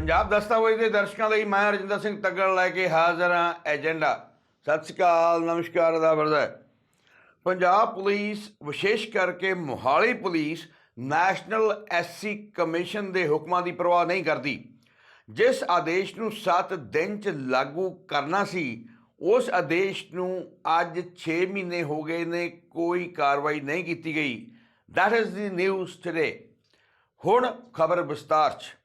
ਪੰਜਾਬ ਦਸਤਾਵੇਜ਼ ਦੇ ਦਰਸ਼ਕਾਂ ਲਈ ਮੈਂ ਰਜਿੰਦਰ ਸਿੰਘ ਤੱਗੜ ਲੈ ਕੇ ਹਾਜ਼ਰ ਹਾਂ ਏਜੰਡਾ। ਸਤਿ ਸ਼੍ਰੀ ਅਕਾਲ, ਨਮਸਕਾਰ ਦਾ ਵਰਦਾ ਪੰਜਾਬ ਪੁਲਿਸ, ਵਿਸ਼ੇਸ਼ ਕਰਕੇ Mohali police, national SC commission ਦੇ ਹੁਕਮਾਂ ਦੀ ਪਰਵਾਹ ਨਹੀਂ ਕਰਦੀ। ਜਿਸ ਆਦੇਸ਼ ਨੂੰ 7 ਦਿਨ ਚ ਲਾਗੂ ਕਰਨਾ ਸੀ, ਉਸ ਆਦੇਸ਼ ਨੂੰ ਅੱਜ 6 ਮਹੀਨੇ ਹੋ ਗਏ ਨੇ ਕੋਈ ਕਾਰਵਾਈ ਨਹੀਂ ਕੀਤੀ ਗਈ। That is the news today. ਹੁਣ ਖਬਰ ਵਿਸਤਾਰ ਚ।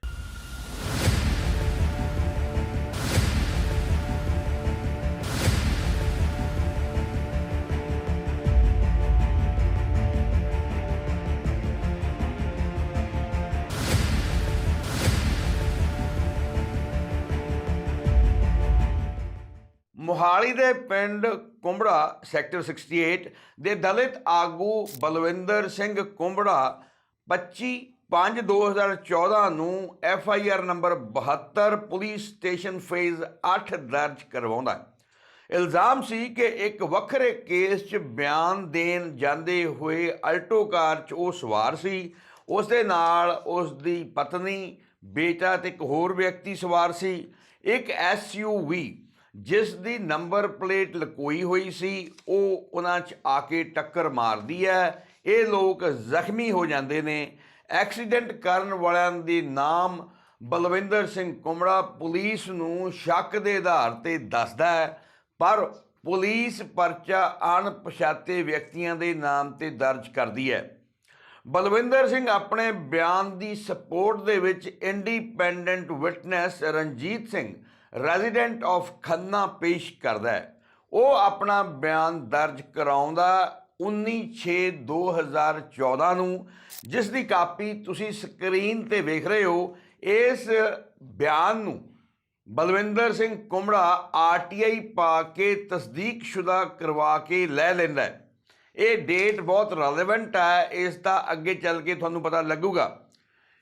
ਮੋਹਾਲੀ ਦੇ ਪਿੰਡ ਕੁੰਬੜਾ, ਸੈਕਟਰ 68 ਦੇ ਦਲਿਤ ਆਗੂ ਬਲਵਿੰਦਰ ਸਿੰਘ ਕੁੰਬੜਾ 25 5 2014 ਨੂੰ F I R number 72 police station phase 8 ਦਰਜ ਕਰਵਾਉਂਦਾ ਇਲਜ਼ਾਮ ਸੀ ਕਿ ਇੱਕ ਵੱਖਰੇ ਕੇਸ 'ਚ ਬਿਆਨ ਦੇਣ ਜਾਂਦੇ ਹੋਏ ਅਲਟੋ ਕਾਰ 'ਚ ਉਹ ਸਵਾਰ ਸੀ। ਉਸ ਦੇ ਨਾਲ ਉਸ ਦੀ ਪਤਨੀ, ਬੇਟਾ ਤੇ ਇੱਕ ਹੋਰ ਵਿਅਕਤੀ ਸਵਾਰ ਸੀ। ਇੱਕ ਐਸਯੂਵੀ ਜਿਸ ਦੀ ਨੰਬਰ ਪਲੇਟ ਲਕੋਈ ਹੋਈ ਸੀ, ਉਹ ਉਹਨਾਂ 'ਚ ਆ ਕੇ ਟੱਕਰ ਮਾਰਦੀ ਹੈ। ਇਹ ਲੋਕ ਜ਼ਖਮੀ ਹੋ ਜਾਂਦੇ ਨੇ। ਐਕਸੀਡੈਂਟ ਕਰਨ ਵਾਲਿਆਂ ਦੇ ਨਾਮ ਬਲਵਿੰਦਰ ਸਿੰਘ ਕੁਮੜਾ ਪੁਲਿਸ ਨੂੰ ਸ਼ੱਕ ਦੇ ਆਧਾਰ ਤੇ ਦੱਸਦਾ ਹੈ। ਪਰ ਪੁਲਿਸ ਪਰਚਾ ਅਣਪਛਾਤੇ ਵਿਅਕਤੀਆਂ ਦੇ ਨਾਮ ਤੇ ਦਰਜ ਕਰਦੀ ਹੈ। ਬਲਵਿੰਦਰ ਸਿੰਘ ਆਪਣੇ ਬਿਆਨ ਦੀ ਸਪੋਰਟ ਦੇ ਵਿੱਚ independent witness Ranjit Singh resident of Khanna ਪੇਸ਼ ਕਰਦਾ ਹੈ। ਉਹ ਆਪਣਾ ਬਿਆਨ ਦਰਜ ਕਰਾਉਂਦਾ 19/6/2014 ਨੂੰ ਜਿਸ ਦੀ ਕਾਪੀ ਤੁਸੀਂ ਸਕਰੀਨ ਤੇ ਵੇਖ ਰਹੇ ਹੋ। ਇਸ ਬਿਆਨ ਨੂੰ ਬਲਵਿੰਦਰ ਸਿੰਘ ਕੁਮੜਾ ਆਰਟੀਆਈ ਪਾ ਕੇ ਤਸਦੀਕਸ਼ੁਦਾ ਕਰਵਾ ਕੇ ਲੈ ਲੈਂਦਾ ਇਹ ਡੇਟ ਬਹੁਤ ਰੈਲੇਵੈਂਟ ਹੈ। ਇਸ ਦਾ ਅੱਗੇ ਚੱਲ ਕੇ ਤੁਹਾਨੂੰ ਪਤਾ ਲੱਗੂਗਾ।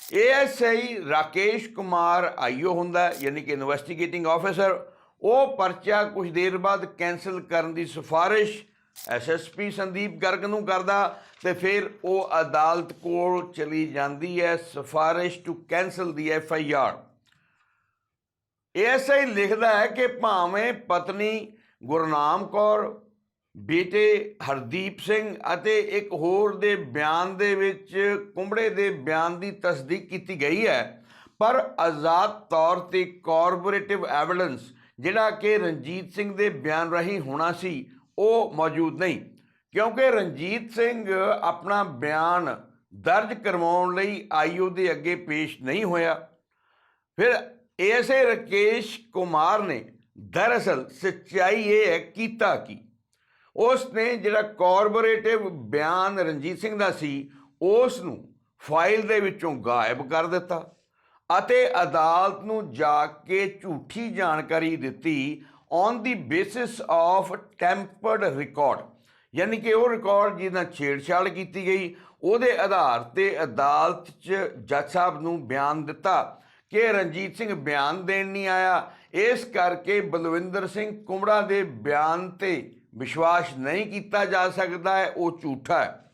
ਏਐਸਆਈ ਰਾਕੇਸ਼ ਕੁਮਾਰ ਆਈਓ ਹੁੰਦਾ ਯਾਨੀ ਕਿ ਇਨਵੈਸਟੀਗੇਟਿੰਗ ਆਫੀਸਰ ਉਹ ਪਰਚਾ ਕੁਝ ਦੇਰ ਬਾਅਦ ਕੈਨਸਲ ਕਰਨ ਦੀ ਸਿਫਾਰਿਸ਼ ਐਸਐਸਪੀ ਸੰਦੀਪ ਗਰਗ ਨੂੰ ਕਰਦਾ ਤੇ ਫਿਰ ਉਹ ਅਦਾਲਤ ਕੋਲ ਚਲੀ ਜਾਂਦੀ ਹੈ, ਸਿਫਾਰਿਸ਼ to cancel the FIR ASI ਲਿਖਦਾ ਹੈ ਕਿ ਭਾਵੇਂ ਪਤਨੀ ਗੁਰਨਾਮ ਕੌਰ ਬੇਟੇ ਹਰਦੀਪ ਸਿੰਘ ਅਤੇ ਇੱਕ ਹੋਰ ਦੇ ਬਿਆਨ ਦੇ ਵਿੱਚ ਕੁੰਬੜੇ ਦੇ ਬਿਆਨ ਦੀ ਤਸਦੀਕ ਕੀਤੀ ਗਈ ਹੈ। ਪਰ ਆਜ਼ਾਦ ਤੌਰ ਤੇ ਕਾਰਪੋਰੇਟਿਵ ਐਵੀਡੈਂਸ ਜਿਹੜਾ ਕਿ ਰਣਜੀਤ ਸਿੰਘ ਦੇ ਬਿਆਨ ਰਾਹੀਂ ਹੋਣਾ ਸੀ, ਉਹ ਮੌਜੂਦ ਨਹੀਂ। ਕਿਉਂਕਿ ਰਣਜੀਤ ਸਿੰਘ ਆਪਣਾ ਬਿਆਨ ਦਰਜ ਕਰਵਾਉਣ ਲਈ ਆਈਓ ਦੇ ਅੱਗੇ ਪੇਸ਼ ਨਹੀਂ ਹੋਇਆ। ਫਿਰ ਏਐਸਏ ਰਕੇਸ਼ ਕੁਮਾਰ ਨੇ ਦਰਅਸਲ ਸੱਚਾਈ ਇਹ ਹੈ, ਕੀਤਾ ਕੀ? ਉਸ ਨੇ ਜਿਹੜਾ ਕਾਰਪੋਰੇਟਿਵ ਬਿਆਨ ਰਣਜੀਤ ਸਿੰਘ ਦਾ ਸੀ ਉਸ ਨੂੰ ਫਾਈਲ ਦੇ ਵਿੱਚੋਂ ਗਾਇਬ ਕਰ ਦਿੱਤਾ ਅਤੇ ਅਦਾਲਤ ਨੂੰ ਜਾ ਕੇ ਝੂਠੀ ਜਾਣਕਾਰੀ ਦਿੱਤੀ on the basis of tampered record ਯਾਨੀ ਕਿ ਉਹ ਰਿਕਾਰਡ ਜਿਹਦਾ ਛੇੜਛਾੜ ਕੀਤੀ ਗਈ, ਉਹਦੇ ਆਧਾਰ ਤੇ ਅਦਾਲਤ 'ਚ ਜੱਜ ਸਾਹਿਬ ਨੂੰ ਬਿਆਨ ਦਿੱਤਾ ਕਿ ਰਣਜੀਤ ਸਿੰਘ ਬਿਆਨ ਦੇਣ ਨਹੀਂ ਆਇਆ। ਇਸ ਕਰਕੇ ਬਲਵਿੰਦਰ ਸਿੰਘ ਕੁਮੜਾ ਦੇ ਬਿਆਨ ਤੇ ਵਿਸ਼ਵਾਸ ਨਹੀਂ ਕੀਤਾ ਜਾ ਸਕਦਾ ਹੈ, ਉਹ ਝੂਠਾ ਹੈ।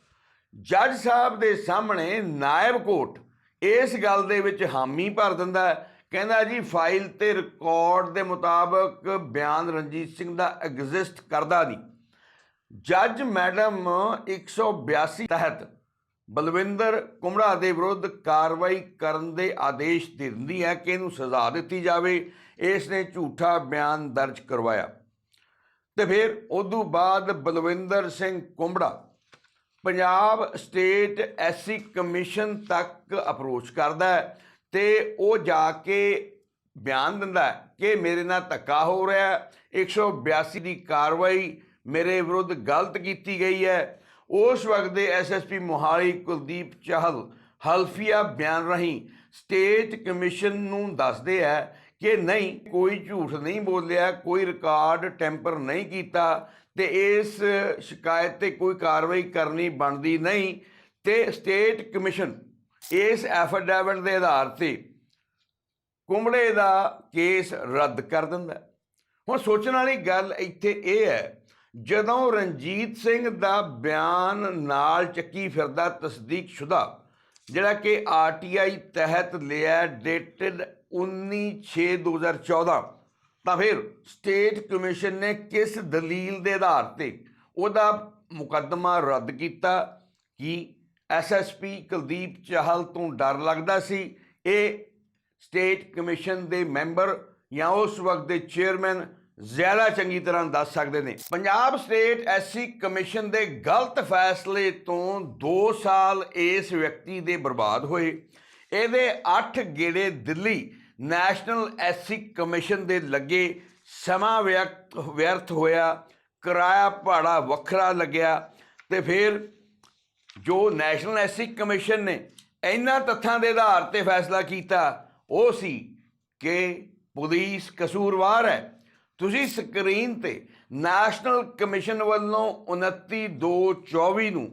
ਜੱਜ ਸਾਹਿਬ ਦੇ ਸਾਹਮਣੇ ਨਾਇਬ ਕੋਰਟ ਇਸ ਗੱਲ ਦੇ ਵਿੱਚ ਹਾਮੀ ਭਰ ਦਿੰਦਾ ਹੈ। ਕਹਿੰਦਾ ਜੀ, ਫਾਈਲ ਤੇ ਰਿਕਾਰਡ ਦੇ ਮੁਤਾਬਕ ਬਿਆਨ ਰਣਜੀਤ ਸਿੰਘ ਦਾ ਐਗਜ਼ਿਸਟ ਕਰਦਾ ਨਹੀਂ। ਜੱਜ ਮੈਡਮ 182 ਤਹਿਤ ਬਲਵਿੰਦਰ ਕੁਮੜਾ ਦੇ ਵਿਰੁੱਧ ਕਾਰਵਾਈ ਕਰਨ ਦੇ ਆਦੇਸ਼ ਦਿੰਦੀ ਹੈ ਕਿ ਇਹਨੂੰ ਸਜ਼ਾ ਦਿੱਤੀ ਜਾਵੇ। ਇਸ ਨੇ ਝੂਠਾ ਬਿਆਨ ਦਰਜ ਕਰਵਾਇਆ। ਤੇ ਫਿਰ ਉਦੋਂ ਬਾਅਦ Balwinder Singh Kumbra Punjab state SC commission ਤੱਕ ਅਪਰੋਚ ਕਰਦਾ ਹੈ ਤੇ ਉਹ ਜਾ ਕੇ ਬਿਆਨ ਦਿੰਦਾ ਕਿ ਮੇਰੇ ਨਾਲ ਧੱਕਾ ਹੋ ਰਿਹਾ ਹੈ 182 ਦੀ ਕਾਰਵਾਈ ਮੇਰੇ ਵਿਰੁੱਧ ਗਲਤ ਕੀਤੀ ਗਈ ਹੈ। ਉਸ ਵਕਤ ਦੇ ਐਸਐਸਪੀ ਮੋਹਾਲੀ ਕੁਲਦੀਪ ਚਾਹਲ ਹਲਫੀਆ ਬਿਆਨ ਰਹੀ ਸਟੇਟ ਕਮਿਸ਼ਨ ਨੂੰ ਦੱਸਦੇ ਹੈ ਕਿ ਨਹੀਂ, ਕੋਈ ਝੂਠ ਨਹੀਂ ਬੋਲਿਆ, ਕੋਈ ਰਿਕਾਰਡ ਟੈਂਪਰ ਨਹੀਂ ਕੀਤਾ ਤੇ ਇਸ ਸ਼ਿਕਾਇਤ ਤੇ ਕੋਈ ਕਾਰਵਾਈ ਕਰਨੀ ਬਣਦੀ ਨਹੀਂ ਤੇ ਸਟੇਟ ਕਮਿਸ਼ਨ ਇਸ ਐਫੀਡੈਵਿਟ ਦੇ ਆਧਾਰ ਤੇ ਕੁੰਬੜੇ ਦਾ ਕੇਸ ਰੱਦ ਕਰ ਦਿੰਦਾ ਹੁਣ ਸੋਚਣ ਵਾਲੀ ਗੱਲ ਇੱਥੇ ਇਹ ਹੈ, ਜਦੋਂ ਰਣਜੀਤ ਸਿੰਘ ਦਾ ਬਿਆਨ ਨਾਲ ਚੱਕੀ ਫਿਰਦਾ ਤਸਦੀਕਸ਼ੁਦਾ, ਜਿਹੜਾ ਕਿ ਆਰਟੀਆਈ ਤਹਿਤ ਲਿਆ ਡੇਟਡ 19/6/2014 ਤਾਂ ਫਿਰ ਸਟੇਟ ਕਮਿਸ਼ਨ ਨੇ ਕਿਸ ਦਲੀਲ ਦੇ ਆਧਾਰ ਤੇ ਉਹਦਾ ਮੁਕੱਦਮਾ ਰੱਦ ਕੀਤਾ ਕਿ ਐਸਐਸਪੀ ਕੁਲਦੀਪ ਚਾਹਲ ਤੋਂ ਡਰ ਲੱਗਦਾ ਸੀ, ਇਹ ਸਟੇਟ ਕਮਿਸ਼ਨ ਦੇ ਮੈਂਬਰ ਜਾਂ ਉਸ ਵਕਤ ਦੇ ਚੇਅਰਮੈਨ ਜ਼ਿਆਦਾ ਚੰਗੀ ਤਰ੍ਹਾਂ ਦੱਸ ਸਕਦੇ ਨੇ। ਪੰਜਾਬ ਸਟੇਟ ਐਸਸੀ ਕਮਿਸ਼ਨ ਦੇ ਗਲਤ ਫੈਸਲੇ ਤੋਂ 2 ਸਾਲ ਇਸ ਵਿਅਕਤੀ ਦੇ ਬਰਬਾਦ ਹੋਏ। ਇਹਦੇ 8 ਗੇੜੇ ਦਿੱਲੀ ਨੈਸ਼ਨਲ ਐਸਸੀ ਕਮਿਸ਼ਨ ਦੇ ਲੱਗੇ ਸਮਾਂ ਵਿਅਕਤ ਵਿਅਰਥ ਹੋਇਆ, ਕਿਰਾਇਆ ਭਾੜਾ ਵੱਖਰਾ ਲੱਗਿਆ ਤੇ ਫਿਰ ਜੋ ਨੈਸ਼ਨਲ ਐਸਸੀ ਕਮਿਸ਼ਨ ਨੇ ਇਹਨਾਂ ਤੱਥਾਂ ਦੇ ਆਧਾਰ ਤੇ ਫੈਸਲਾ ਕੀਤਾ, ਉਹ ਸੀ ਕਿ ਪੁਲਿਸ ਕਸੂਰਵਾਰ ਹੈ। ਤੁਸੀਂ ਸਕਰੀਨ ਤੇ ਨੈਸ਼ਨਲ ਕਮਿਸ਼ਨ ਵੱਲੋਂ 29/2/24 ਨੂੰ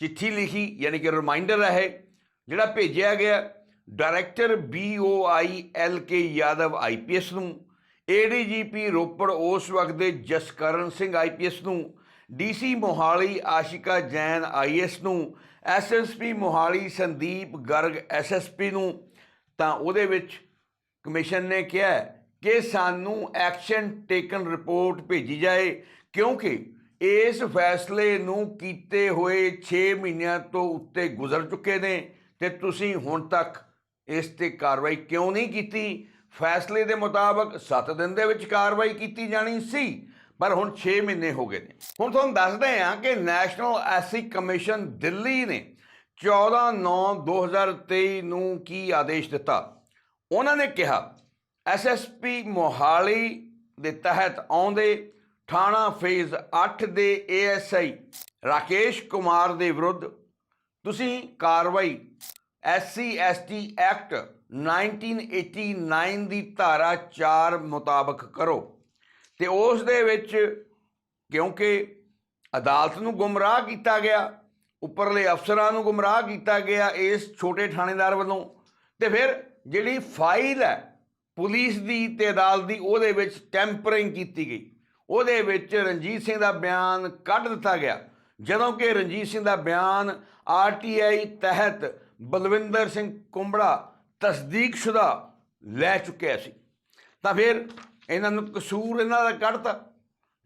ਚਿੱਠੀ ਲਿਖੀ, ਯਾਨੀ ਕਿ ਰਿਮਾਈਂਡਰ ਹੈ, ਜਿਹੜਾ ਭੇਜਿਆ ਗਿਆ director BOI K Yadav IPS ਨੂੰ ਏਡੀਜੀਪੀ ਰੋਪੜ ਉਸ ਵਕਤ ਦੇ ਜਸਕਰਨ ਸਿੰਘ ਆਈਪੀਐਸ ਨੂੰ ਡੀਸੀ ਮੋਹਾਲੀ ਆਸ਼ਿਕਾ ਜੈਨ ਆਈਐਸ ਨੂੰ ਐਸਐਸਪੀ ਮੋਹਾਲੀ ਸੰਦੀਪ ਗਰਗ ਐਸਐਸਪੀ ਨੂੰ, ਤਾਂ ਉਹਦੇ ਵਿੱਚ ਕਮਿਸ਼ਨ ਨੇ ਕਿਹਾ ਕਿ ਸਾਨੂੰ ਐਕਸ਼ਨ ਟੇਕਨ ਰਿਪੋਰਟ ਭੇਜੀ ਜਾਏ, ਕਿਉਂਕਿ ਇਸ ਫੈਸਲੇ ਨੂੰ ਕੀਤੇ ਹੋਏ 6 ਮਹੀਨਿਆਂ ਤੋਂ ਉੱਤੇ ਗੁਜ਼ਰ ਚੁੱਕੇ ਨੇ ਤੇ ਤੁਸੀਂ ਹੁਣ ਤੱਕ ਇਸ ਤੇ ਕਾਰਵਾਈ ਕਿਉਂ ਨਹੀਂ ਕੀਤੀ? ਫੈਸਲੇ ਦੇ ਮੁਤਾਬਕ 7 ਦਿਨ ਦੇ ਵਿੱਚ ਕਾਰਵਾਈ ਕੀਤੀ ਜਾਣੀ ਸੀ, ਪਰ ਹੁਣ 6 ਮਹੀਨੇ ਹੋ ਗਏ ਨੇ। ਹੁਣ ਤੁਹਾਨੂੰ ਦੱਸਦੇ ਹਾਂ ਕਿ ਨੈਸ਼ਨਲ ਐਸੀ ਕਮਿਸ਼ਨ ਦਿੱਲੀ ਨੇ 14/9/2023 ਨੂੰ ਕੀ ਆਦੇਸ਼ ਦਿੱਤਾ? ਉਹਨਾਂ ਨੇ ਕਿਹਾ ਐਸਐਸਪੀ ਮੋਹਾਲੀ ਦੇ ਤਹਿਤ ਆਉਂਦੇ ਥਾਣਾ ਫੇਜ਼ 8 ਦੇ ਏਐਸਆਈ ਰਾਕੇਸ਼ ਕੁਮਾਰ ਦੇ ਵਿਰੁੱਧ ਤੁਸੀਂ ਕਾਰਵਾਈ ਐਸਸੀ, ਐਸਟੀ ਐਕਟ 1989 ਦੀ ਧਾਰਾ 4 ਮੁਤਾਬਕ ਕਰੋ। ਤੇ ਉਸ ਦੇ ਵਿੱਚ ਕਿਉਂਕਿ ਅਦਾਲਤ ਨੂੰ ਗੁੰਮਰਾਹ ਕੀਤਾ ਗਿਆ, ਉੱਪਰਲੇ ਅਫਸਰਾਂ ਨੂੰ ਗੁੰਮਰਾਹ ਕੀਤਾ ਗਿਆ ਇਸ ਛੋਟੇ ਥਾਣੇਦਾਰ ਵੱਲੋਂ, ਤੇ ਫਿਰ ਜਿਹੜੀ ਫਾਈਲ ਹੈ ਪੁਲਿਸ ਦੀ ਤੇ ਅਦਾਲਤ ਦੀ, ਉਹਦੇ ਵਿੱਚ ਟੈਂਪਰਿੰਗ ਕੀਤੀ ਗਈ। ਉਹਦੇ ਵਿੱਚ ਰਣਜੀਤ ਸਿੰਘ ਦਾ ਬਿਆਨ ਕੱਢ ਦਿੱਤਾ ਗਿਆ। ਜਦੋਂ ਕਿ ਰਣਜੀਤ ਸਿੰਘ ਦਾ ਬਿਆਨ ਆਰਟੀਆਈ ਤਹਿਤ ਬਲਵਿੰਦਰ ਸਿੰਘ ਕੁੰਬੜਾ ਤਸਦੀਕਸ਼ੁਦਾ ਲੈ ਚੁੱਕਿਆ ਸੀ। ਤਾਂ ਫਿਰ ਇਹਨਾਂ ਨੂੰ ਕਸੂਰ ਇਹਨਾਂ ਦਾ ਕੱਢਤਾ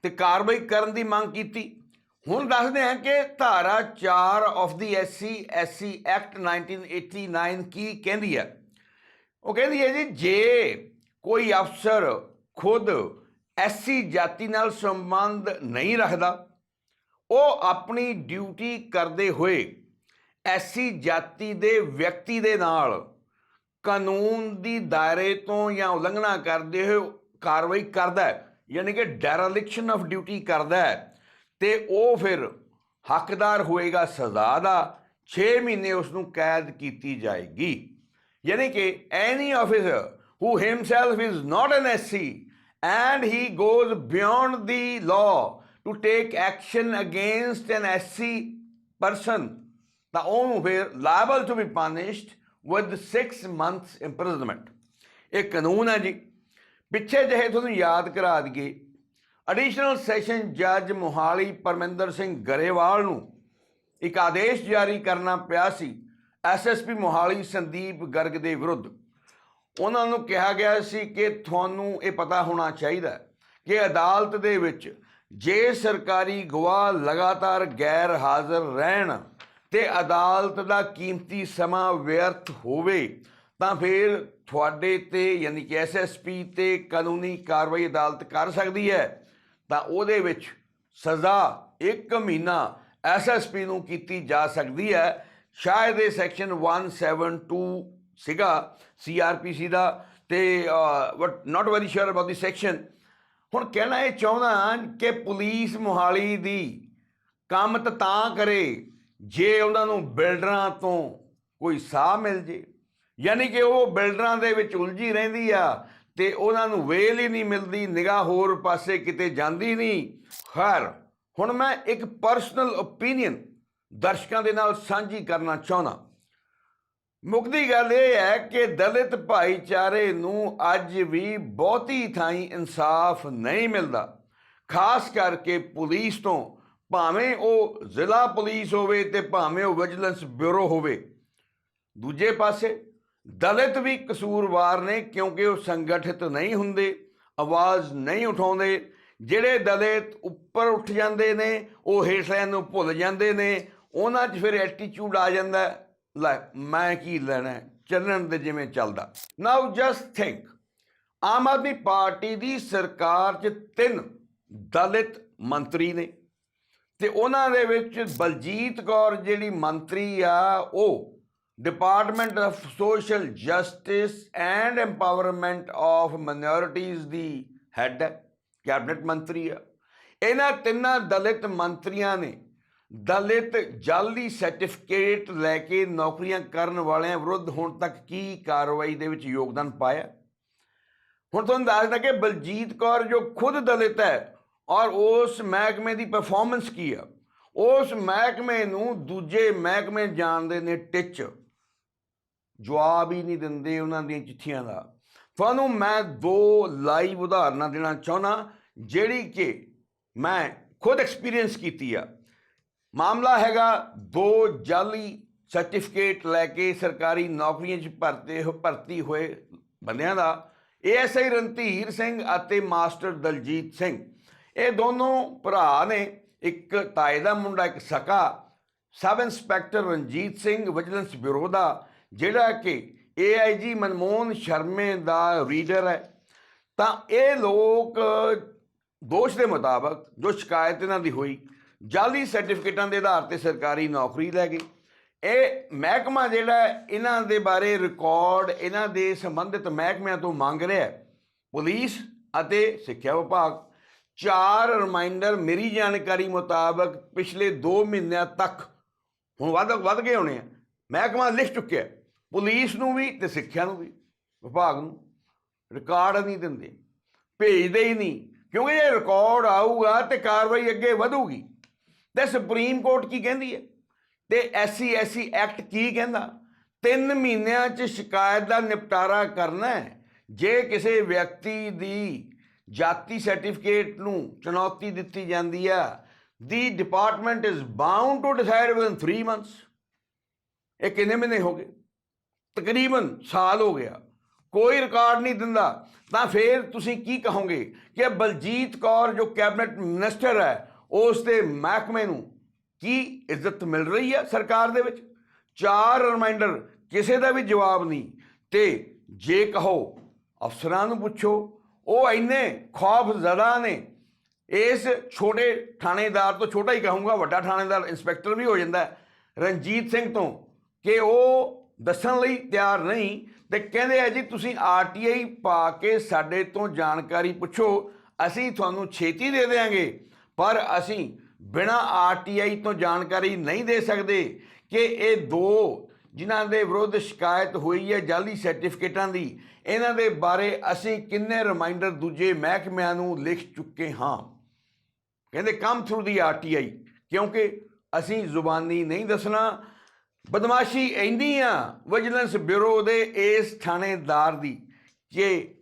ਤੇ ਕਾਰਵਾਈ ਕਰਨ ਦੀ ਮੰਗ ਕੀਤੀ। ਹੁਣ ਦੱਸਦੇ ਹਾਂ ਕਿ ਧਾਰਾ 4 of the SC SC act 1989 ਕੀ ਕਹਿੰਦੀ ਹੈ? ਉਹ ਕਹਿੰਦੀ ਹੈ ਜੀ, ਜੇ ਕੋਈ ਅਫਸਰ ਖੁਦ ਐਸਸੀ ਜਾਤੀ ਨਾਲ ਸੰਬੰਧ ਨਹੀਂ ਰੱਖਦਾ, ਉਹ ਆਪਣੀ ਡਿਊਟੀ ਕਰਦੇ ਹੋਏ ਐਸੀ ਜਾਤੀ ਦੇ ਵਿਅਕਤੀ ਦੇ ਨਾਲ ਕਾਨੂੰਨ ਦੀ ਦਾਇਰੇ ਤੋਂ ਜਾਂ ਉਲੰਘਣਾ ਕਰਦੇ ਹੋਏ ਕਾਰਵਾਈ ਕਰਦਾ ਹੈ, ਯਾਨੀ ਕਿ ਡੈਰਲਿਕਸ਼ਨ ਆਫ ਡਿਊਟੀ ਕਰਦਾ ਹੈ, ਤੇ ਉਹ ਫਿਰ ਹੱਕਦਾਰ ਹੋਏਗਾ, ਸਜ਼ਾ ਦਾ 6 ਮਹੀਨੇ ਉਸ ਨੂੰ ਕੈਦ ਕੀਤੀ ਜਾਏਗੀ। ਯਾਨੀ ਕਿ any officer who himself is not an SC and he goes beyond the law to take action against an SC person ਤਾਂ ਉਹਨੂੰ ਫਿਰ liable to be punished with 6 months imprisonment. ਇਹ ਕਾਨੂੰਨ ਹੈ ਜੀ। ਪਿੱਛੇ ਜਿਹੇ ਤੁਹਾਨੂੰ ਯਾਦ ਕਰਾ ਦਈਏ। ਐਡੀਸ਼ਨਲ ਸੈਸ਼ਨ ਜੱਜ ਮੋਹਾਲੀ ਪਰਮਿੰਦਰ ਸਿੰਘ ਗਰੇਵਾਲ ਨੂੰ ਇੱਕ ਆਦੇਸ਼ ਜਾਰੀ ਕਰਨਾ ਪਿਆ ਸੀ ਐਸਐਸਪੀ ਮੋਹਾਲੀ ਸੰਦੀਪ ਗਰਗ ਦੇ ਵਿਰੁੱਧ। ਉਹਨਾਂ ਨੂੰ ਕਿਹਾ ਗਿਆ ਸੀ ਕਿ ਤੁਹਾਨੂੰ ਇਹ ਪਤਾ ਹੋਣਾ ਚਾਹੀਦਾ ਕਿ ਅਦਾਲਤ ਦੇ ਵਿੱਚ ਜੇ ਸਰਕਾਰੀ ਗਵਾਹ ਲਗਾਤਾਰ ਗੈਰ ਹਾਜ਼ਰ ਰਹਿਣ ਤੇ ਅਦਾਲਤ ਦਾ ਕੀਮਤੀ ਸਮਾਂ ਵਿਅਰਥ ਹੋਵੇ, ਤਾਂ ਫਿਰ ਤੁਹਾਡੇ ਤੇ ਯਾਨੀ ਕਿ ਐਸਐਸਪੀ ਤੇ ਕਾਨੂੰਨੀ ਕਾਰਵਾਈ ਅਦਾਲਤ ਕਰ ਸਕਦੀ ਹੈ। ਤਾਂ ਉਹਦੇ ਵਿੱਚ ਸਜ਼ਾ 1 ਮਹੀਨਾ ਐਸਐਸਪੀ ਨੂੰ ਕੀਤੀ ਜਾ ਸਕਦੀ ਹੈ। ਸ਼ਾਇਦ ਇਹ ਸੈਕਸ਼ਨ 172 ਸੀਗਾ ਸੀਆਰਪੀਸੀ ਦਾ ਤੇ but not very sure about the section ਹੁਣ ਕਹਿਣਾ ਇਹ ਚਾਹੁੰਦਾ ਕਿ ਪੁਲਿਸ ਮੁਹਾਲੀ ਦੀ ਕੰਮ ਤਾਂ ਤਾਂ ਕਰੇ ਜੇ ਉਹਨਾਂ ਨੂੰ ਬਿਲਡਰਾਂ ਤੋਂ ਕੋਈ ਸਾਹ ਮਿਲ ਜੇ, ਯਾਨੀ ਕਿ ਉਹ ਬਿਲਡਰਾਂ ਦੇ ਵਿੱਚ ਉਲਝੀ ਰਹਿੰਦੀ ਆ ਤੇ ਉਹਨਾਂ ਨੂੰ ਵੇਲ ਹੀ ਨਹੀਂ ਮਿਲਦੀ, ਨਿਗਾਹ ਹੋਰ ਪਾਸੇ ਕਿਤੇ ਜਾਂਦੀ ਨਹੀਂ, ਖੈਰ, ਹੁਣ ਮੈਂ ਇੱਕ ਪਰਸਨਲ ਓਪੀਨੀਅਨ ਦਰਸ਼ਕਾਂ ਦੇ ਨਾਲ ਸਾਂਝੀ ਕਰਨਾ ਚਾਹੁੰਦਾ। ਮੁੱਕਦੀ ਗੱਲ ਇਹ ਹੈ ਕਿ ਦਲਿਤ ਭਾਈਚਾਰੇ ਨੂੰ ਅੱਜ ਵੀ ਬਹੁਤੀ ਥਾਈਂ ਇਨਸਾਫ ਨਹੀਂ ਮਿਲਦਾ, ਖਾਸ ਕਰਕੇ ਪੁਲਿਸ ਤੋਂ ਭਾਵੇਂ ਉਹ ਜ਼ਿਲ੍ਹਾ ਪੁਲਿਸ ਹੋਵੇ ਤੇ ਭਾਵੇਂ ਉਹ ਵਿਜੀਲੈਂਸ ਬਿਊਰੋ ਹੋਵੇ, ਦੂਜੇ ਪਾਸੇ ਦਲਿਤ ਵੀ ਕਸੂਰਵਾਰ ਨੇ ਕਿਉਂਕਿ ਉਹ ਸੰਗਠਿਤ ਨਹੀਂ ਹੁੰਦੇ, ਆਵਾਜ਼ ਨਹੀਂ ਉਠਾਉਂਦੇ, ਜਿਹੜੇ ਦਲਿਤ ਉੱਪਰ ਉੱਠ ਜਾਂਦੇ ਨੇ, ਉਹ ਹੇਠਲਿਆਂ ਨੂੰ ਭੁੱਲ ਜਾਂਦੇ ਨੇ, ਉਹਨਾਂ 'ਚ ਫਿਰ ਐਟੀਟਿਊਡ ਆ ਜਾਂਦਾ ਲੈ ਮੈਂ ਕੀ ਲੈਣਾ ਚੱਲਣ ਦੇ ਜਿਵੇਂ ਚੱਲਦਾ। Now just think Aam Aadmi party ਦੀ ਸਰਕਾਰ 'ਚ ਤਿੰਨ ਦਲਿਤ ਮੰਤਰੀ ਨੇ। ਤੇ ਉਹਨਾਂ ਦੇ ਵਿੱਚ ਬਲਜੀਤ ਕੌਰ ਜਿਹੜੀ ਮੰਤਰੀ ਆ, ਉਹ department of social justice and empowerment of minorities the head ਹੈ ਕੈਬਨਿਟ ਮੰਤਰੀ ਆ। ਇਹਨਾਂ ਤਿੰਨਾਂ ਦਲਿਤ ਮੰਤਰੀਆਂ ਨੇ ਦਲਿਤ ਜਾਲੀ ਸਰਟੀਫਿਕੇਟ ਲੈ ਕੇ ਨੌਕਰੀਆਂ ਕਰਨ ਵਾਲਿਆਂ ਵਿਰੁੱਧ ਹੁਣ ਤੱਕ ਕੀ ਕਾਰਵਾਈ ਦੇ ਵਿੱਚ ਯੋਗਦਾਨ ਪਾਇਆ? ਹੁਣ ਤੁਹਾਨੂੰ ਦੱਸਦਾ ਕਿ ਬਲਜੀਤ ਕੌਰ ਜੋ ਖੁਦ ਦਲਿਤ ਹੈ ਔਰ ਉਸ ਮਹਿਕਮੇ ਦੀ ਪਰਫਾਰਮੈਂਸ ਕੀ ਆ? ਉਸ ਮਹਿਕਮੇ ਨੂੰ ਦੂਜੇ ਮਹਿਕਮੇ ਜਾਣਦੇ ਨੇ ਟਿੱਚ। ਜਵਾਬ ਹੀ ਨਹੀਂ ਦਿੰਦੇ ਉਹਨਾਂ ਦੀਆਂ ਚਿੱਠੀਆਂ ਦਾ। ਤੁਹਾਨੂੰ ਮੈਂ ਦੋ ਲਾਈਵ ਉਦਾਹਰਨਾਂ ਦੇਣਾ ਚਾਹੁੰਦਾ, ਜਿਹੜੀ ਕਿ ਮੈਂ ਖੁਦ ਐਕਸਪੀਰੀਅੰਸ ਕੀਤੀ ਆ। ਮਾਮਲਾ ਹੈਗਾ ਦੋ ਜਾਲੀ ਸਰਟੀਫਿਕੇਟ ਲੈ ਕੇ ਸਰਕਾਰੀ ਨੌਕਰੀਆਂ 'ਚ ਭਰਤੇ ਹੋ, ਭਰਤੀ ਹੋਏ ਬੰਦਿਆਂ ਦਾ। ਏਐਸਆਈ ਰਣਧੀਰ ਸਿੰਘ ਅਤੇ ਮਾਸਟਰ ਦਲਜੀਤ ਸਿੰਘ। ਇਹ ਦੋਨੋਂ ਭਰਾ ਨੇ ਇੱਕ ਤਾਏ ਦਾ ਮੁੰਡਾ, ਇੱਕ ਸਕਾ। Sub inspector Ranjit Singh, vigilance bureau ਦਾ, ਜਿਹੜਾ ਕਿ ਏਆਈਜੀ ਮਨਮੋਹਨ ਸ਼ਰਮੇ ਦਾ ਰੀਡਰ ਹੈ। ਤਾਂ ਇਹ ਲੋਕ ਦੋਸ਼ ਦੇ ਮੁਤਾਬਕ ਜੋ ਸ਼ਿਕਾਇਤ ਇਹਨਾਂ ਦੀ ਹੋਈ ਜਾਲੀ ਸਰਟੀਫਿਕੇਟਾਂ ਦੇ ਆਧਾਰ ਤੇ ਸਰਕਾਰੀ ਨੌਕਰੀ ਲੈ ਗਏ ਇਹ ਮਹਿਕਮਾ ਜਿਹੜਾ ਇਹਨਾਂ ਦੇ ਬਾਰੇ ਰਿਕਾਰਡ, ਇਹਨਾਂ ਦੇ ਸੰਬੰਧਿਤ ਮਹਿਕਮਿਆਂ ਤੋਂ ਮੰਗ ਰਿਹਾ ਹੈ। ਪੁਲਿਸ ਅਤੇ ਸਿੱਖਿਆ ਵਿਭਾਗ। ਚਾਰ ਰਿਮਾਈਂਡਰ ਮੇਰੀ ਜਾਣਕਾਰੀ ਮੁਤਾਬਕ ਪਿਛਲੇ 2 ਮਹੀਨਿਆਂ ਤੱਕ, ਹੁਣ ਵੱਧ ਵੱਧ ਗਏ ਹੋਣੇ ਆ। ਮਹਿਕਮਾ ਲਿਖ ਚੁੱਕਿਆ, ਪੁਲਿਸ ਨੂੰ ਵੀ ਤੇ ਸਿੱਖਿਆ ਨੂੰ ਵੀ, ਵਿਭਾਗ ਨੂੰ। ਰਿਕਾਰਡ ਨਹੀਂ ਦਿੰਦੇ, ਭੇਜਦੇ ਹੀ ਨਹੀਂ, ਕਿਉਂਕਿ ਇਹ ਰਿਕਾਰਡ ਆਊਗਾ ਤੇ ਕਾਰਵਾਈ ਅੱਗੇ ਵਧੂਗੀ। ਤੇ ਸੁਪਰੀਮ ਕੋਰਟ ਕੀ ਕਹਿੰਦੀ ਹੈ? ਤੇ ਐਸਸੀ ਐਸਸੀ ਐਕਟ ਕੀ ਕਹਿੰਦਾ? 3 ਮਹੀਨਿਆਂ 'ਚ ਸ਼ਿਕਾਇਤ ਦਾ ਨਿਪਟਾਰਾ ਕਰਨਾ ਹੈ। ਜੇ ਕਿਸੇ ਵਿਅਕਤੀ ਦੀ ਜਾਤੀ ਸਰਟੀਫਿਕੇਟ ਨੂੰ ਚੁਣੌਤੀ ਦਿੱਤੀ ਜਾਂਦੀ ਆ। The department is bound to decide within 3 months. ਇਹ ਕਿੰਨੇ ਮਹੀਨੇ ਹੋ ਗਏ? ਤਕਰੀਬਨ ਸਾਲ ਹੋ ਗਿਆ। ਕੋਈ ਰਿਕਾਰਡ ਨਹੀਂ ਦਿੰਦਾ। ਤਾਂ ਫਿਰ ਤੁਸੀਂ ਕੀ ਕਹੋਗੇ ਕਿ ਬਲਜੀਤ ਕੌਰ ਜੋ ਕੈਬਨਿਟ ਮਿਨਿਸਟਰ ਹੈ, ਉਸ ਦੇ ਮਹਿਕਮੇ ਨੂੰ ਕੀ ਇੱਜ਼ਤ ਮਿਲ ਰਹੀ ਹੈ ਸਰਕਾਰ ਦੇ ਵਿੱਚ? ਚਾਰ ਰਿਮਾਈਂਡਰ ਕਿਸੇ ਦਾ ਵੀ ਜਵਾਬ ਨਹੀਂ। ਤੇ ਜੇ ਕਹੋ ਅਫਸਰਾਂ ਨੂੰ ਪੁੱਛੋ ਉਹ ਇੰਨੇ ਖੌਫ ਜ਼ਦਾ ਨੇ। ਇਸ ਛੋਟੇ ਥਾਣੇਦਾਰ ਤੋਂ ਛੋਟਾ ਹੀ ਕਹੂੰਗਾ, ਵੱਡਾ ਥਾਣੇਦਾਰ ਇੰਸਪੈਕਟਰ ਵੀ ਹੋ ਜਾਂਦਾ ਰਣਜੀਤ ਸਿੰਘ ਤੋਂ, ਕਿ ਉਹ ਦੱਸਣ ਲਈ ਤਿਆਰ ਨਹੀਂ ਤੇ ਕਹਿੰਦੇ ਆ ਜੀ, ਤੁਸੀਂ ਆਰਟੀਆਈ ਪਾ ਕੇ ਸਾਡੇ ਤੋਂ ਜਾਣਕਾਰੀ ਪੁੱਛੋ, ਅਸੀਂ ਤੁਹਾਨੂੰ ਛੇਤੀ ਦੇ ਦੇਵਾਂਗੇ ਪਰ ਅਸੀਂ ਬਿਨਾ ਆਰਟੀਆਈ ਤੋਂ ਜਾਣਕਾਰੀ ਨਹੀਂ ਦੇ ਸਕਦੇ ਕਿ ਇਹ ਦੋ ਜਿਨ੍ਹਾਂ ਦੇ ਵਿਰੁੱਧ ਸ਼ਿਕਾਇਤ ਹੋਈ ਹੈ ਜਾਲੀ ਸਰਟੀਫਿਕੇਟਾਂ ਦੀ, ਇਹਨਾਂ ਦੇ ਬਾਰੇ ਅਸੀਂ ਕਿੰਨੇ ਰਿਮਾਈਂਡਰ ਦੂਜੇ ਮਹਿਕਮਿਆਂ ਨੂੰ ਲਿਖ ਚੁੱਕੇ ਹਾਂ। ਕਹਿੰਦੇ, ਕੰਮ ਥਰੂ ਦੀ ਆਰਟੀਆਈ ਕਿਉਂਕਿ ਅਸੀਂ ਜ਼ੁਬਾਨੀ ਨਹੀਂ ਦੱਸਣਾ। ਬਦਮਾਸ਼ੀ ਇੰਨੀ ਆ ਵਿਜੀਲੈਂਸ ਬਿਊਰੋ ਦੇ ਇਸ ਥਾਣੇਦਾਰ ਦੀ, ਕਿ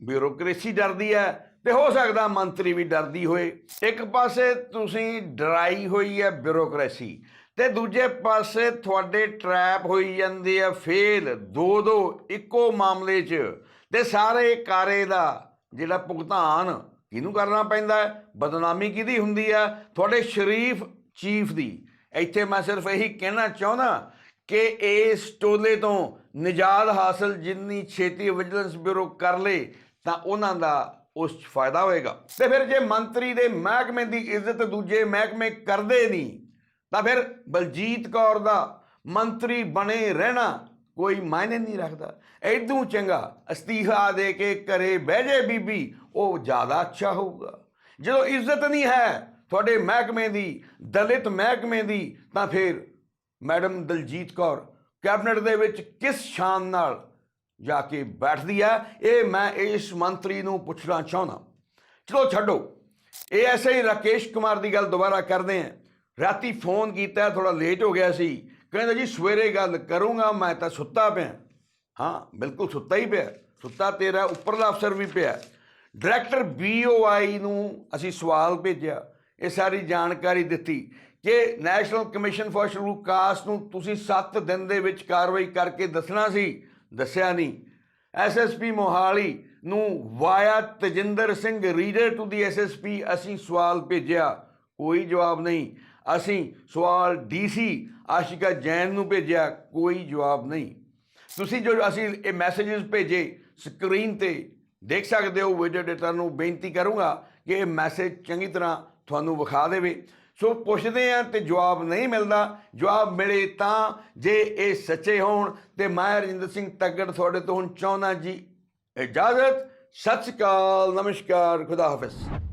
ਬਿਊਰੋਕ੍ਰੇਸੀ ਡਰਦੀ ਹੈ ਤੇ ਹੋ ਸਕਦਾ ਮੰਤਰੀ ਵੀ ਡਰਦੀ ਹੋਏ। ਇੱਕ ਪਾਸੇ ਤੁਸੀਂ ਡਰਾਈ ਹੋਈ ਹੈ ਬਿਊਰੋਕ੍ਰੇਸੀ ਤੇ ਦੂਜੇ ਪਾਸੇ ਤੁਹਾਡੇ ਟਰੈਪ ਹੋਈ ਜਾਂਦੀ ਹੈ ਫੇਲ ਦੋ ਦੋ ਇੱਕੋ ਮਾਮਲੇ 'ਚ। ਤੇ ਸਾਰੇ ਕਾਰੇ ਦਾ ਜਿਹੜਾ ਭੁਗਤਾਨ ਕਿਹਨੂੰ ਕਰਨਾ ਪੈਂਦਾ ਹੈ? ਬਦਨਾਮੀ ਕਿਹਦੀ ਹੁੰਦੀ ਹੈ ਤੁਹਾਡੇ ਸ਼ਰੀਫ ਚੀਫ ਦੀ। ਇੱਥੇ ਮੈਂ ਸਿਰਫ ਇਹੀ ਕਹਿਣਾ ਚਾਹੁੰਦਾ ਕਿ ਇਸ ਟੋਲੇ ਤੋਂ ਨਿਜਾਤ ਹਾਸਲ ਜਿੰਨੀ ਛੇਤੀ ਵਿਜੀਲੈਂਸ ਬਿਊਰੋ ਕਰ ਲੇ, ਤਾਂ ਉਹਨਾਂ ਦਾ ਉਸ 'ਚ ਫਾਇਦਾ ਹੋਏਗਾ। ਤੇ ਫਿਰ ਜੇ ਮੰਤਰੀ ਦੇ ਮਹਿਕਮੇ ਦੀ ਇੱਜ਼ਤ ਦੂਜੇ ਮਹਿਕਮੇ ਕਰਦੇ ਨਹੀਂ ਤਾਂ ਫਿਰ ਬਲਜੀਤ ਕੌਰ ਦਾ ਮੰਤਰੀ ਬਣੇ ਰਹਿਣਾ ਕੋਈ ਮਾਇਨੇ ਨਹੀਂ ਰੱਖਦਾ। ਐਦੂ ਚੰਗਾ ਅਸਤੀਫਾ ਦੇ ਕੇ ਘਰੇ ਬਹਿ ਜੇ ਬੀਬੀ, ਉਹ ਜ਼ਿਆਦਾ ਅੱਛਾ ਹੋਊਗਾ। ਜਦੋਂ ਇੱਜ਼ਤ ਨਹੀਂ ਹੈ ਤੁਹਾਡੇ ਮਹਿਕਮੇ ਦੀ, ਦਲਿਤ ਮਹਿਕਮੇ ਦੀ, ਤਾਂ ਫਿਰ ਮੈਡਮ ਦਲਜੀਤ ਕੌਰ ਕੈਬਨਿਟ ਦੇ ਵਿੱਚ ਕਿਸ ਸ਼ਾਨ ਨਾਲ ਜਾ ਕੇ ਬੈਠਦੀ ਹੈ? ਇਹ ਮੈਂ ਇਸ ਮੰਤਰੀ ਨੂੰ ਪੁੱਛਣਾ ਚਾਹੁੰਦਾ। ਚਲੋ ਛੱਡੋ। ਇਹ ਐਸੇ ਹੀ ਰਾਕੇਸ਼ ਕੁਮਾਰ ਦੀ ਗੱਲ ਦੁਬਾਰਾ ਕਰਦੇ ਹਾਂ। ਰਾਤੀ ਫੋਨ ਕੀਤਾ ਥੋੜਾ ਲੇਟ ਹੋ ਗਿਆ ਸੀ। ਕਹਿੰਦਾ ਜੀ, ਸਵੇਰੇ ਗੱਲ ਕਰੂੰਗਾ, ਮੈਂ ਤਾਂ ਸੁੱਤਾ ਪਿਆ। ਹਾਂ, ਬਿਲਕੁਲ ਸੁੱਤਾ ਹੀ ਪਿਆ। ਸੁੱਤਾ ਤੇਰਾ, ਉੱਪਰਲਾ ਅਫਸਰ ਵੀ ਪਿਆ। ਡਾਇਰੈਕਟਰ ਬੀਓਆਈ ਨੂੰ ਅਸੀਂ ਸਵਾਲ ਭੇਜਿਆ, ਇਹ ਸਾਰੀ ਜਾਣਕਾਰੀ ਦਿੱਤੀ ਕਿ national commission for scheduled caste ਨੂੰ ਤੁਸੀਂ 7 ਦਿਨ ਦੇ ਵਿੱਚ ਕਾਰਵਾਈ ਕਰਕੇ ਦੱਸਣਾ ਸੀ। ਦੱਸਿਆ ਨਹੀਂ। ਐਸਐਸਪੀ ਮੋਹਾਲੀ ਨੂੰ via Tajinder Singh reader to the SSP ਅਸੀਂ ਸਵਾਲ ਭੇਜਿਆ। ਕੋਈ ਜਵਾਬ ਨਹੀਂ। ਅਸੀਂ ਸਵਾਲ ਡੀਸੀ ਆਸ਼ਿਕਾ ਜੈਨ ਨੂੰ ਭੇਜਿਆ, ਕੋਈ ਜਵਾਬ ਨਹੀਂ। ਤੁਸੀਂ ਜੋ ਅਸੀਂ ਇਹ ਮੈਸੇजेस ਭੇਜੇ ਸਕਰੀਨ ਤੇ, ਦੇਖ ਸਕਦੇ ਹੋ ਵੀਡੀਓ ਡੇਟਾ ਨੂੰ ਬੇਨਤੀ ਕਰੂੰਗਾ ਕਿ ਇਹ ਮੈਸੇਜ ਚੰਗੀ ਤਰ੍ਹਾਂ ਤੁਹਾਨੂੰ ਵਿਖਾ ਦੇਵੇ। ਸੋ ਪੁੱਛਦੇ ਆ ਤੇ ਜਵਾਬ ਨਹੀਂ ਮਿਲਦਾ। ਜਵਾਬ ਮਿਲੇ ਤਾਂ ਜੇ ਇਹ ਸੱਚੇ ਹੋਣ ਤੇ ਮੈਂ ਰਜਿੰਦਰ ਸਿੰਘ ਤੱਗੜ ਤੁਹਾਡੇ ਤੋਂ ਹੁਣ ਚਾਹੁੰਦਾ ਜੀ। ਇਜਾਜ਼ਤ, ਸਤਿ ਸ਼੍ਰੀ ਅਕਾਲ, ਨਮਸਕਾਰ, ਖੁਦਾ ਹਾਫਿਜ਼।